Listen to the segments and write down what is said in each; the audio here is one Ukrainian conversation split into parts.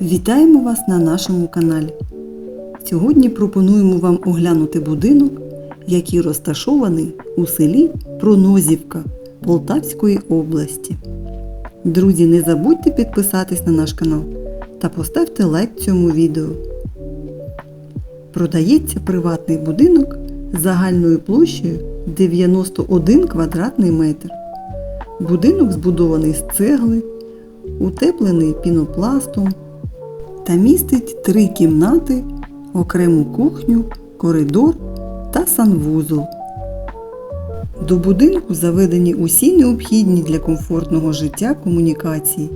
Вітаємо вас на нашому каналі. Сьогодні пропонуємо вам оглянути будинок, який розташований у селі Пронозівка Полтавської області. Друзі, не забудьте підписатись на наш канал та поставте лайк цьому відео. Продається приватний будинок загальною площею 91 квадратний метр. Будинок збудований з цегли, утеплений пінопластом та містить три кімнати, окрему кухню, коридор та санвузол. До будинку заведені усі необхідні для комфортного життя комунікації.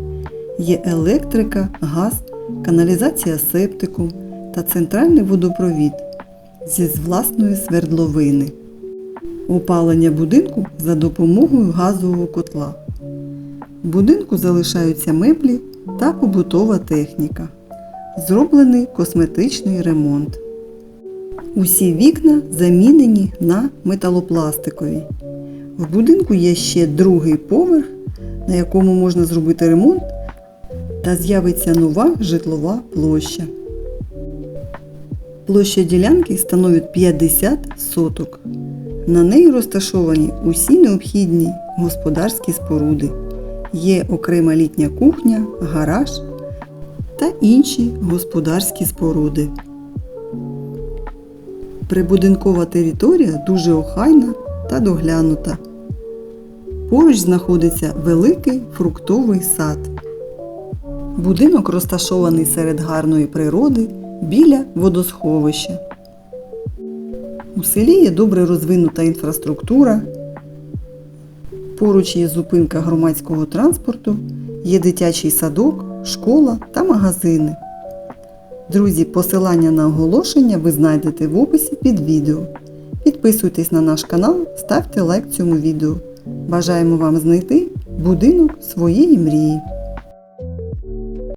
Є електрика, газ, каналізація септиком та центральний водопровід зі власної свердловини. Опалення будинку за допомогою газового котла. В будинку залишаються меблі та побутова техніка. Зроблений косметичний ремонт. Усі вікна замінені на металопластикові. В будинку є ще другий поверх, на якому можна зробити ремонт та з'явиться нова житлова площа. Площа ділянки становить 50 соток. На неї розташовані усі необхідні господарські споруди. Є окрема літня кухня, гараж та інші господарські споруди. Прибудинкова територія дуже охайна та доглянута. Поруч знаходиться великий фруктовий сад. Будинок розташований серед гарної природи біля водосховища. У селі є добре розвинута інфраструктура. Поруч є зупинка громадського транспорту, є дитячий садок, школа та магазини. Друзі, посилання на оголошення ви знайдете в описі під відео. Підписуйтесь на наш канал, ставте лайк цьому відео. Бажаємо вам знайти будинок своєї мрії.